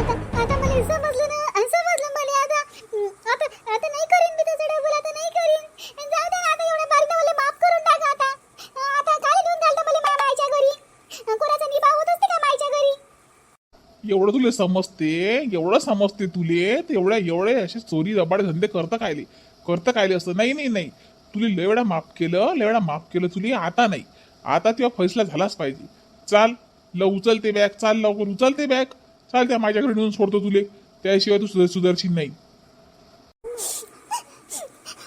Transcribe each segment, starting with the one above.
आता आता मला समजलं ना समजलं मला आता. आता आता नाही करीन मी डबल आता नाही करीन. जाऊ दे आता मला माफ करून टाका आता. आता काय घेऊन मला मायच्या घरी. कोणाचा निभाव होत असते का मायच्या घरी? एवढं तुले समजते एवढं समजते तुले तेवढ्या एवढे असे चोरी रबाडे धंदे करता कायले करता कायले असतं नाही नाही नाही. तुले लय माफ केलं लय माफ केलं तुले आता नाही. आता तेव्हा फैसला झालाच पाहिजे. चाल ल उचलते बॅग चाल लवकर उचलते बॅग. चाल त्या माझ्याकडे नेऊन सोडतो तुले. त्याशिवाय तू सुधर सुदर्शील नाही.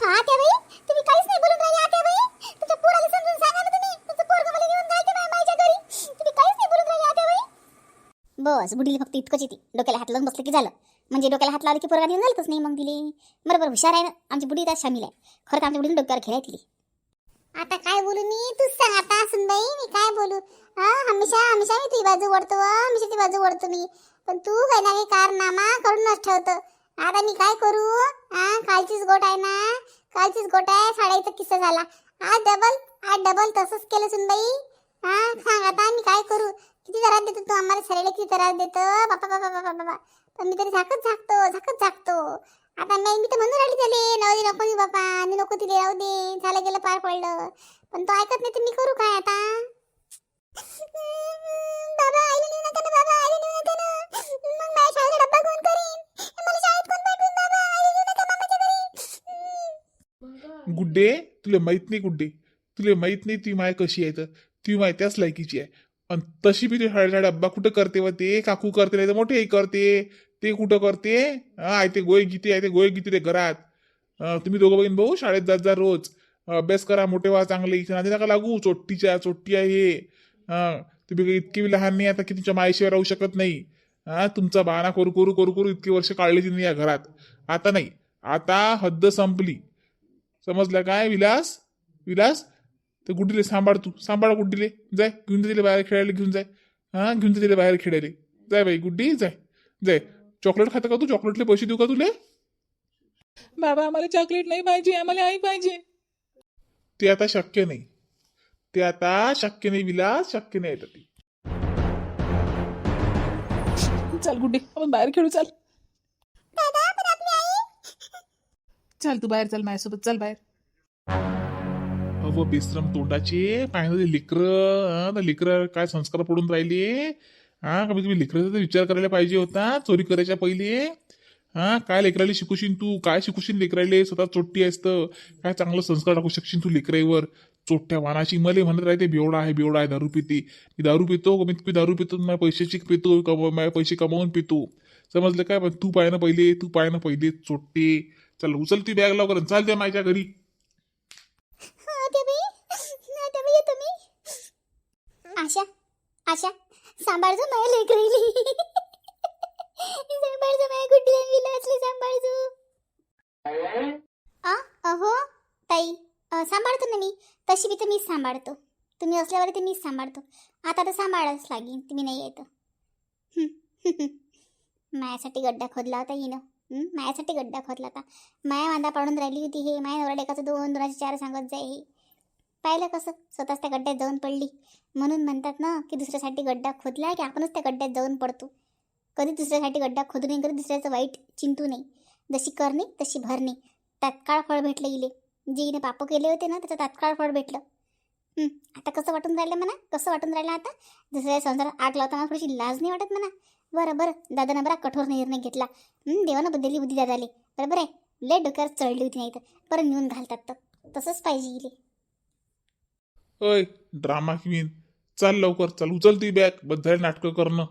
आत्याबाई तुम्ही काहीच नाही बोलून राहिले आत्याबाई. तुमच्या पोराला समजून सांगा ना तुम्ही. तुमचं पोरगं मला घेऊन जायचं माझ्या मायच्या घरी. तुम्ही काहीच नाही बोलून राहिले आत्याबाई. बस बुडीला फक्त इतकंच येते डोक्याला हात लावून बसलं की झालं. म्हणजे डोक्याला हात लावलं की पोरगा घेऊन झालंच नाही मग दिले. बरोबर हुशार आहे ना. आमची बुडी त्यात शामिल आहे. खरं तर आमच्या बुडीने डोक्यावर खेळाय तिली आता काय बोलू मी? तूच सांग आता सुनबाई मी काय बोलू? हा हमेशा हमेशा मी तुझी बाजू ओढतो हमेशा ती बाजू ओढतो मी. पण तू काही ना काही कारनामा करूनच ठेवतो. आता मी काय करू? हा कालचीच गोट आहे ना? कालचीच गोट आहे साड्याचा किस्सा झाला. आज डबल आज डबल तसंच केलं सुनबाई. हा सांग आता मी काय करू? किती त्रास देतो तू? आम्हाला सरेला किती त्रास देतो? बापा बापा बापा बापा पण मी तरी झाकत झाकतो झाकत झाकतो. आता मी मी तर म्हणून राहिली झाले. नऊ दे नको देऊ बापा आणि नको तिले राहू दे. झालं गेलं पार पडलं. पण तो ऐकत नाही तर मी करू काय आता? गुड्डे तुला माहीत नाही गुड्डे. तुला माहीत नाही ती माय कशी आहे तर. ती माय त्याच लायकीची आहे. आणि तशी बी ते शाळेचा डब्बा कुठं करते व ते? काकू करते नाही तर मोठे करते. ते कुठं करते? आय ते गोय गीते आहे ते गोय गीते ते घरात. तुम्ही दोघं बहीण भाऊ शाळेत जात जा रोज. अभ्यास करा मोठे व्हा चांगले. इथे नाते नका लागू. चोट्टीच्या चोट्टी आहे हे तुम्ही इतकी लहान नाही आता की तुमच्या मायशिवाय राहू शकत नाही. हा तुमचा बहाणा करू करू करू करू इतकी वर्ष काढली तिने या घरात. आता नाही आता हद्द संपली. समजलं काय? विलास विलास ते गुड्डीले सांभाळ तू सांभाळ गुड्डीले. जाय घेऊन तिला बाहेर खेळायला घेऊन जाय. हा घेऊन तिला बाहेर खेळायला. जाय बाई गुड्डी जाय. जाय. चॉकलेट खातं का तू? चॉकलेटले पैसे देऊ का तुले? बाबा आम्हाला चॉकलेट नाही पाहिजे आम्हाला आई पाहिजे. ते आता शक्य नाही. ते आता शक्य नाही विलास शक्य नाही आता ते चल गुड्डे आपण बाहेर खेळू चल चल तू बाहेर चल माझ्यासोबत चल बाहेर अव बेश्रम तोंडाचे पाहिजे लिकर लिकर काय संस्कार पडून राहिले हा कमीत कमी लिकराचा विचार करायला पाहिजे होता चोरी करायच्या पहिले हा काय लेकराले शिकवशील तू काय शिकवशील लेकराले स्वतः चोट्टी आहेस तर काय चांगलं संस्कार टाकू शकशील तू लेकराईवर चोट्ट्या वानाची मले म्हणत राहते बेवडा आहे बेवडा आहे दारू पिते. मी दारू पितो मी मी दारू पितो माझ्या पैशाची पितो कम माझ्या पैसे कमावून पितो? समजलं काय? पण तू पाय ना पहिले तू पाय ना पहिले चोट्टे. चल उचल ती बॅग लवकर आणि चाल त्या माझ्या घरी. आत्याबाई आत्याबाई येतो मी. आशा आशा सांभाळजो माझ्या लेकरीली माझ्या गुड्डीला विलासली अहो ताई. सांभाळतो ना मी. तशी बी तर मीच सांभाळतो. तुम्ही असल्यावर ते मीच सांभाळतो. आता तर सांभाळाच लागेल. तुम्ही नाही येतं. मायासाठी गड्डा खोदला होता हिनं. मायासाठी गड्डा खोदला होता. माया वांदा पाडून राहिली होती हे. माया नवरा डेकाचं दोन दोनाचे चार सांगत जाय हे. पाहिलं कसं? स्वतःच त्या गड्ड्यात जाऊन पडली. म्हणून म्हणतात ना की दुसऱ्यासाठी गड्डा खोदला की आपणच त्या गड्ड्यात जाऊन पडतो. कधी दुसऱ्यासाठी गड्डा खोदू नये कधी दुसऱ्याचं वाईट चिंतू नये. जशी करणे तशी भरणे. तात्काळ फळ भेटलं इले. जे हिने पाप केले होते ना त्याचं तात्काळ फळ भेटलं. आता कसं वाटून राहिलं म्हणा? कसं वाटून राहिलं आता? दुसऱ्या संसारात आग लावताना थोडीशी लाज नाही वाटत म्हणा? बरं बरं. दादानं बरा कठोर निर्णय घेतला. देवानं बदलली बुद्धी दादाले. बरोबर आहे. लय डोक्यावर चढली होती नाही तर परत नेऊन घालतात तर. तसंच पाहिजे इले अय ड्रामा क्वीन चाल लवकर चल. उचल ती बॅगबद्दल नाटकं करणं.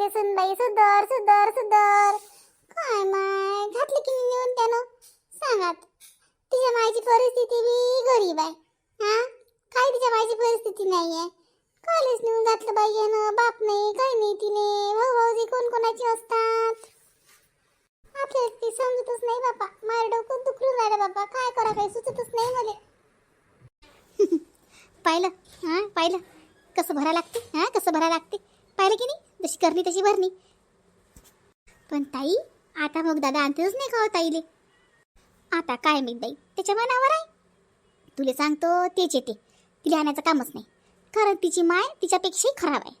तुले सुनबाई सुधर सुधर सुधर काय माय घातली की नेऊन त्यानं? सांगात तिच्या मायची परिस्थिती बी गरीब आहे. हा? काय तिच्या मायची परिस्थिती नाही आहे? कॉलेज नेऊन घातलं पाहिजे ना बाप नाही काही नाही तिने. भाऊ भाऊजी कोण कोणाची असतात? आपल्याला ती समजतच नाही बापा. मार डोकं दुखरून राहिलं बाबा काय करा काही सुचतच नाही मला. पाहिलं हां? पाहिलं? कसं भरा लागते? हां? कसं भरा लागते? पाहिलं की नाही? जशी करणी तशी भरणी पण ताई आता मग दादा आणतेच नाही का हो ताईले? आता काय मी बाई त्याच्या मनावर आहे. तुला सांगतो तेच येते. तिला आणायचं कामच नाही. कारण तिची माय तिच्यापेक्षाही खराब आहे.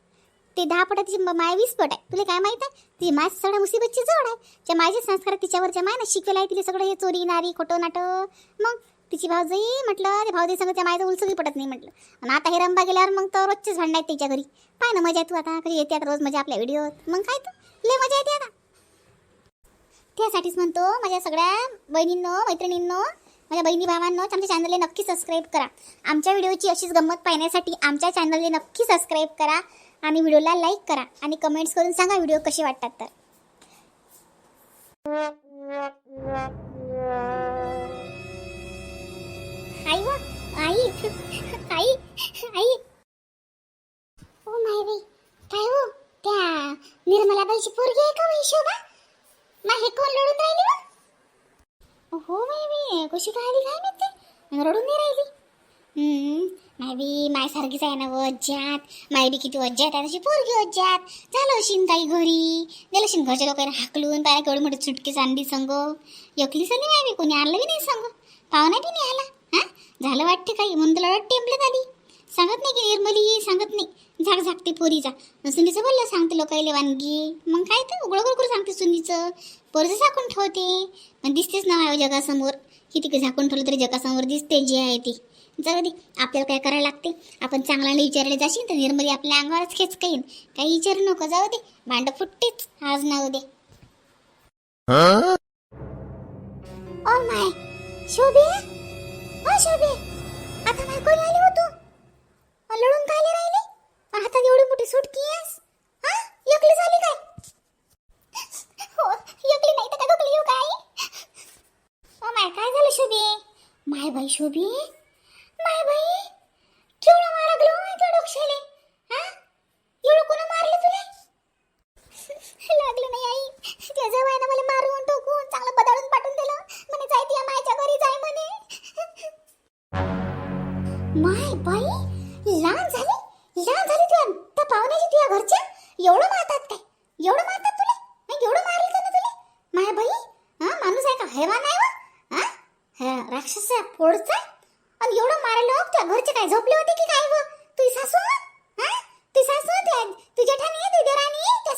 ते दहा पट तिची माय वीस पट आहे. तुला काय माहीत आहे? तिची माय सगळ्या मुसीबतची जोड आहे. त्या माझे संस्कार तिच्यावरच्या माय ना शिकवेलं आहे तिला सगळं हे चोरी नारी खोटं नाटं. मग? तिची भावजाई म्हटलं ते भावजाई संग त्या मायचं उलसुगी पडत नाही म्हटलं. आणि आता हे रंबा गेल्यावर मग तर रोजचेच भांडण आहेत तिच्या घरी. पाय ना मजा तू आता कधी येते आता रोज मजा आपल्या व्हिडिओत मग काय तू? लय मजा येते आता. त्यासाठीच म्हणतो माझ्या सगळ्या बहिणींनो मैत्रिणींनो माझ्या बहिणी भावांनो आमच्या चॅनलला नक्की सबस्क्राईब करा. आमच्या व्हिडिओची अशीच गंमत पाहण्यासाठी आमच्या चॅनलला नक्की सबस्क्राईब करा आणि व्हिडिओला लाईक करा आणि कमेंट्स करून सांगा व्हिडिओ कसे वाटतात तर. माय बी माय सारखीच आहे ना वज्जात माय बी किती वज्जात आहे तशी पोरगी वज्जात झालं अशीन काही घरी. गेलं अशीन घरच्या लोकांना हाकलून पाया केवढी मोठी सुटकी आणली सांगो. एकलीच नाही माय बी कोणी आणलं बी नाही सांगो. पाहुणा बी नाही आला. हा? झालं वाटते काही? म्हणून तुला टेम्पलेट आली. सांगत नाही की निर्मली सांगत नाही. झाक झाकते पोरीचा. सुनीचं बोललं सांगते लोकायले वानगी. मग काय तर उघडं करू सांगते सुनीचं. पोरचं झाकून ठेवते. पण दिसतेच ना माझ्या जगासमोर. किती झाकून ठेवलं तरी जगासमोर दिसते जी आहे ती. जाऊ दे आपल्याला काय करायला लागते? आपण चांगल्याने विचारायला जाशील तर निर्मली आपल्या अंगावरच खेच काही काही विचारू नको जाऊ दे. भांड फुटतेच आज ना उदे ओ माय शोभे? ओ शोभे. आता माय कोणी आली होतो लढून काय राहिली? हातात एवढी मोठी सुटकी आहेस? हा? एकली झाली काय? हो एकली नाही तर काय दोकली येऊ काय? ओ माय काय झालं शोभे? माय बाई शोभे. माय बाई केवढं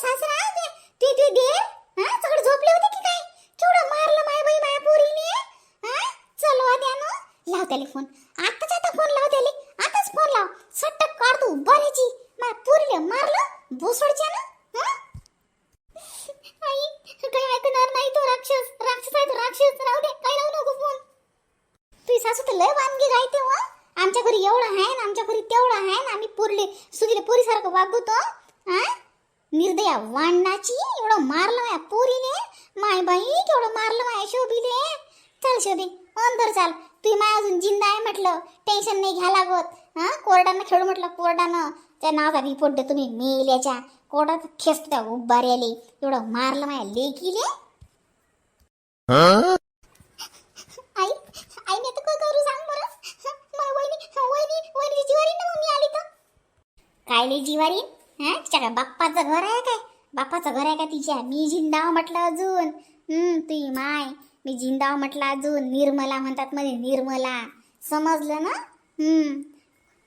सासरा ते ते तुझी देर हा सगळं झोपले होते की काय? केवढं मारलं माय बाई माया पोरीने. हा चल वा द्यानो लाव त्याले फोन. आताच आता फोन लाव त्याले. आताच फोन लाव. सट्टक काढ तू बरेची माय पोरीले मारलं भोसडच्या ना. आई काही ऐकणार नाही तो राक्षस. राक्षस आहे तो राक्षस. राहू दे काय लावू नको फोन. तुझी सासू तर लय वानगी राहते वा आमच्या घरी एवढं आहे ना आमच्या घरी तेवढं आहे ना आम्ही पोरले सुगीले पोरीसारखं वागवतो हा? निर्दया वाणाची एवढं मारलं माया पोरीने माय बाई केवढं मारलं माया शोभीने चल शोभी अंदर चाल. तुम्ही माय अजून जिंदा आहे म्हटलं. टेन्शन नाही घ्या लागत. हा? कोरडानं खेळू म्हटलं कोरडानं. त्या नावाचा रिपोर्ट दे तुम्ही मेल्याच्या. कोरडात खेचतो त्या उभाऱ्याले. एवढं मारलं माया लेकीले. आई आई मी आता काय करू सांग बरं? मला वहिनी वहिनी वहिनीची जिवारी ना मग मी आली तर? काय लई जिवारी? हा? तिच्या काय बाप्पाचं घर आहे काय? बाप्पाचं घर आहे का तिच्या? मी जिंदाव म्हटलं अजून. हम्म माय. मी जिंदाव म्हटलं अजून. निर्मला म्हणतात मध्ये निर्मला. समजलं ना? हम्म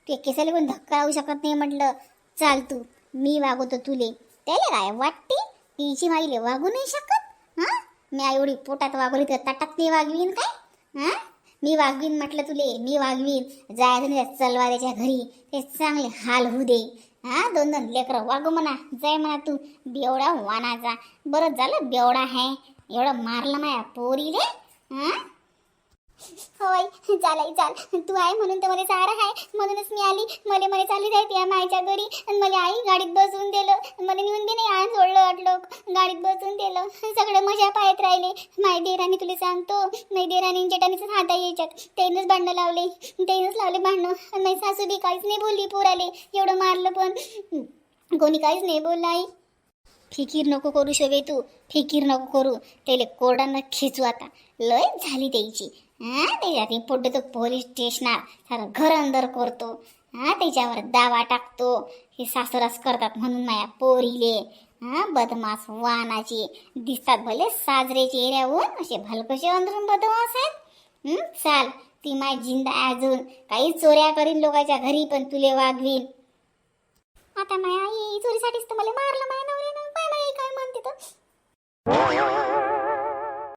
ते केसाला कोण धक्का होऊ शकत नाही म्हटलं. चाल तू. मी वागवतो तुले. त्याला काय वाटते? तिची माईले वागू नाही शकत? हा? मी एवढी पोटात वागवली तर ताटात नाही वागवीन काय? हा? मी वागवीन म्हटलं तुले. मी वागवीन. जायचं नाही चलवा त्याच्या घरी. ते चांगले हाल होऊ दे. हा दोन दोन लेकरं. वागू म्हणा जाय म्हणा तू. बेवडा वानाचा. बरं झालं बेवडा आहे. एवढं मारलं माया पोरीले हा? चालाय चाल. तू आहे म्हणून तर मला सारा आहे. म्हणूनच मी आली. मला मला चालली जायते या मायच्या घरी. आणि मला आई गाडीत बसवून दिलं. मला नेऊन बी नाही आज सोडलं वाटलं गाडीत बसवून दिलं. सगळं मजा पाहत राहिले. माय देराणी तुला सांगतो. माई देराणी जेटानीच हात यायच्यात त्यानंच भांडणं लावले. त्यानंच लावले भांडणं. आणि माझी सासू बी काहीच नाही बोलली पोराले. एवढं मारलं पण. कोणी काहीच नाही बोललं आई. फिकीर नको करू शोभे तू. फिकीर नको करू. त्याला कोरडानं खिचू आता. लय झाली त्याची. हा त्याच्यात पुढे तो पोलीस स्टेशनात सारं घर अंदर करतो. हा त्याच्यावर दावा टाकतो. हे सासुरास करतात म्हणून माया पोरीले. हा बदमाश वाहनाचे दिसतात भले साजरे चेहऱ्याहून असे भलकसे अंदरून बदमाश आहेत. चाल ती माय जिंदा अजून. काही चोऱ्या करीन लोकांच्या घरी पण तुले वागवीन. आता माया आई चोरीसाठीच तर मला मारलं माय नवऱ्यानं. काय म्हणते तर